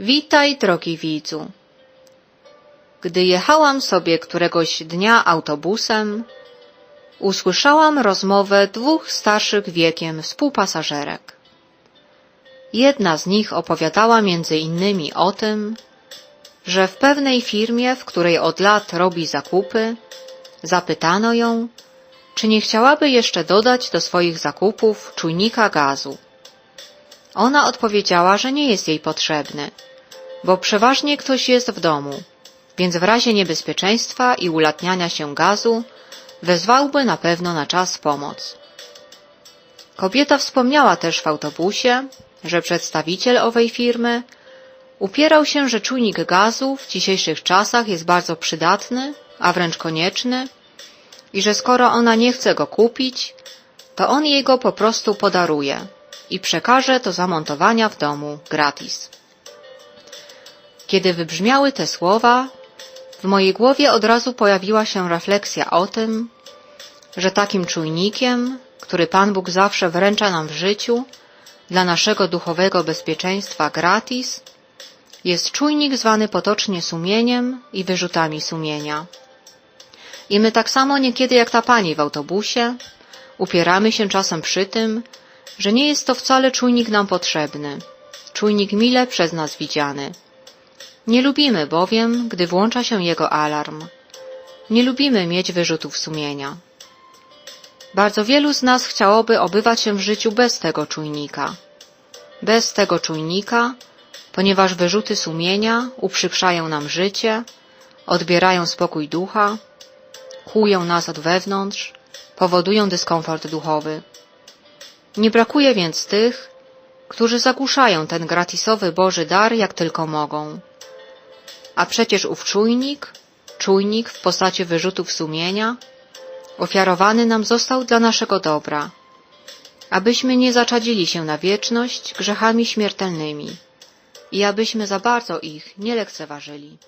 Witaj, drogi widzu. Gdy jechałam sobie któregoś dnia autobusem, usłyszałam rozmowę dwóch starszych wiekiem współpasażerek. Jedna z nich opowiadała między innymi o tym, że w pewnej firmie, w której od lat robi zakupy, zapytano ją, czy nie chciałaby jeszcze dodać do swoich zakupów czujnika gazu. Ona odpowiedziała, że nie jest jej potrzebny, bo przeważnie ktoś jest w domu, więc w razie niebezpieczeństwa i ulatniania się gazu wezwałby na pewno na czas pomoc. Kobieta wspomniała też w autobusie, że przedstawiciel owej firmy upierał się, że czujnik gazu w dzisiejszych czasach jest bardzo przydatny, a wręcz konieczny i że skoro ona nie chce go kupić, to on jej go po prostu podaruje i przekaże do zamontowania w domu gratis. Kiedy wybrzmiały te słowa, w mojej głowie od razu pojawiła się refleksja o tym, że takim czujnikiem, który Pan Bóg zawsze wręcza nam w życiu, dla naszego duchowego bezpieczeństwa gratis, jest czujnik zwany potocznie sumieniem i wyrzutami sumienia. I my tak samo niekiedy jak ta pani w autobusie upieramy się czasem przy tym, że nie jest to wcale czujnik nam potrzebny, czujnik mile przez nas widziany. Nie lubimy bowiem, gdy włącza się jego alarm. Nie lubimy mieć wyrzutów sumienia. Bardzo wielu z nas chciałoby obywać się w życiu bez tego czujnika. Bez tego czujnika, ponieważ wyrzuty sumienia uprzykrzają nam życie, odbierają spokój ducha, kłują nas od wewnątrz, powodują dyskomfort duchowy. Nie brakuje więc tych, którzy zagłuszają ten gratisowy Boży dar jak tylko mogą. A przecież ów czujnik, czujnik w postaci wyrzutów sumienia, ofiarowany nam został dla naszego dobra, abyśmy nie zaczadzili się na wieczność grzechami śmiertelnymi i abyśmy za bardzo ich nie lekceważyli.